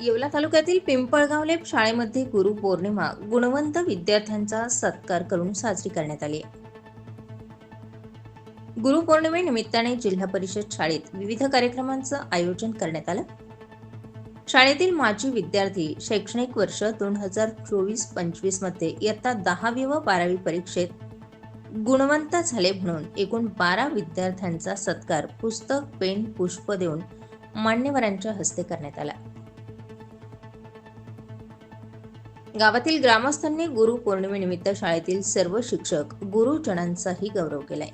येवला तालुक्यातील पिंपळगावले शाळेमध्ये गुरु पौर्णिमा गुणवंत विद्यार्थ्यांचा सत्कार करून साजरी करण्यात आली. गुरु पौर्णिमेनिमित्ताने जिल्हा परिषद शाळेत विविध कार्यक्रमांचं आयोजन करण्यात आलं. शाळेतील माजी विद्यार्थी शैक्षणिक वर्ष दोन हजार चोवीस पंचवीसमध्ये इयत्ता दहावी व बारावी परीक्षेत गुणवंत झाले म्हणून एकूण बारा विद्यार्थ्यांचा सत्कार पुस्तक पेन पुष्प देऊन मान्यवरांच्या हस्ते करण्यात आला. गावातील ग्रामस्थांनी गुरु पौर्णिमेनिमित्त शाळेतील सर्व शिक्षक गुरुजनांचाही गौरव केलाय.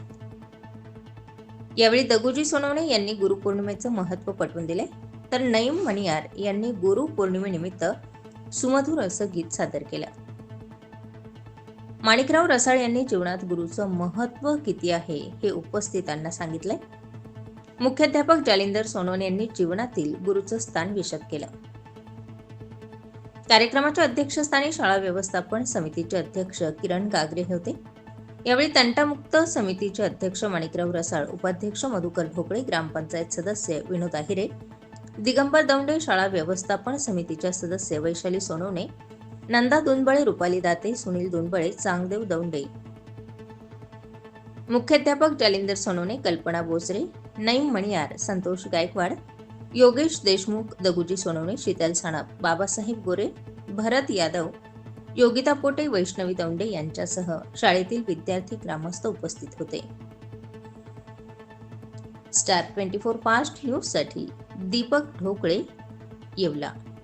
यावेळी दगुजी सोनवणे यांनी गुरुपौर्णिमेचं महत्त्व पटवून दिले. तर नईम मणियार यांनी गुरु पौर्णिमेनिमित्त सुमधुर असं गीत सादर केलं. माणिकराव रसाळ यांनी जीवनात गुरुचं महत्त्व किती आहे हे उपस्थितांना सांगितलंय. मुख्याध्यापक जालिंदर सोनवणे यांनी जीवनातील गुरुचं स्थान विशद केलं. कार्यक्रमाच्या अध्यक्षस्थानी शाळा व्यवस्थापन समितीचे अध्यक्ष किरण गागरे होते. यावेळी तंटामुक्त समितीचे अध्यक्ष माणिकराव रसाळ उपाध्यक्ष मधुकर भोकळे ग्रामपंचायत सदस्य विनोद आहिरे दिगंबर दौंडे शाळा व्यवस्थापन समितीच्या सदस्य वैशाली सोनवणे नंदा दुनबळे रुपाली दाते सुनील दुनबळे चांगदेव दौंडे. मुख्याध्यापक जालिंदर सोनवणे कल्पना बोसरे नईम मणियार संतोष गायकवाड योगेश देशमुख दगुजी सोनवणे शीतल साणप बाबासाहेब गोरे भरत यादव योगिता पोटे वैष्णवी दौंडे यांच्यासह शाळेतील विद्यार्थी ग्रामस्थ उपस्थित होते. स्टार ट्वेंटी फोर फास्ट न्यूजसाठी दीपक ढोकळे येवला.